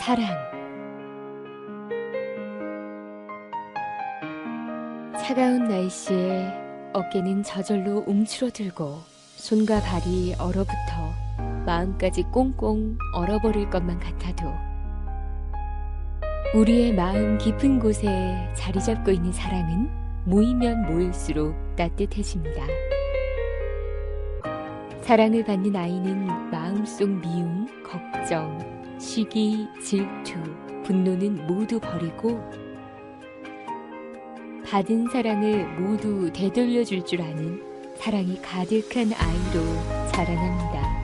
사랑 차가운 날씨에 어깨는 저절로 움츠러들고 손과 발이 얼어붙어 마음까지 꽁꽁 얼어버릴 것만 같아도 우리의 마음 깊은 곳에 자리 잡고 있는 사랑은 모이면 모일수록 따뜻해집니다. 사랑을 받는 아이는 마음속 미움, 걱정, 시기, 질투, 분노는 모두 버리고 받은 사랑을 모두 되돌려 줄 줄 아는 사랑이 가득한 아이로 자라납니다.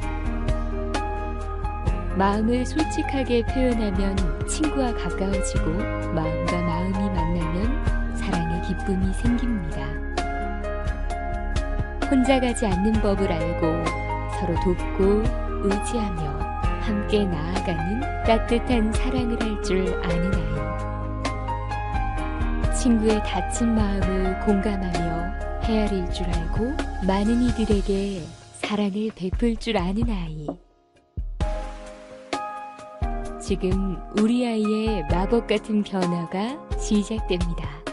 마음을 솔직하게 표현하면 친구와 가까워지고 마음과 마음이 만나면 사랑의 기쁨이 생깁니다. 혼자 가지 않는 법을 알고 서로 돕고 의지하며 함께 나아가는 따뜻한 사랑을 할 줄 아는 아이. 친구의 다친 마음을 공감하며 헤아릴 줄 알고 많은 이들에게 사랑을 베풀 줄 아는 아이. 지금 우리 아이의 마법 같은 변화가 시작됩니다.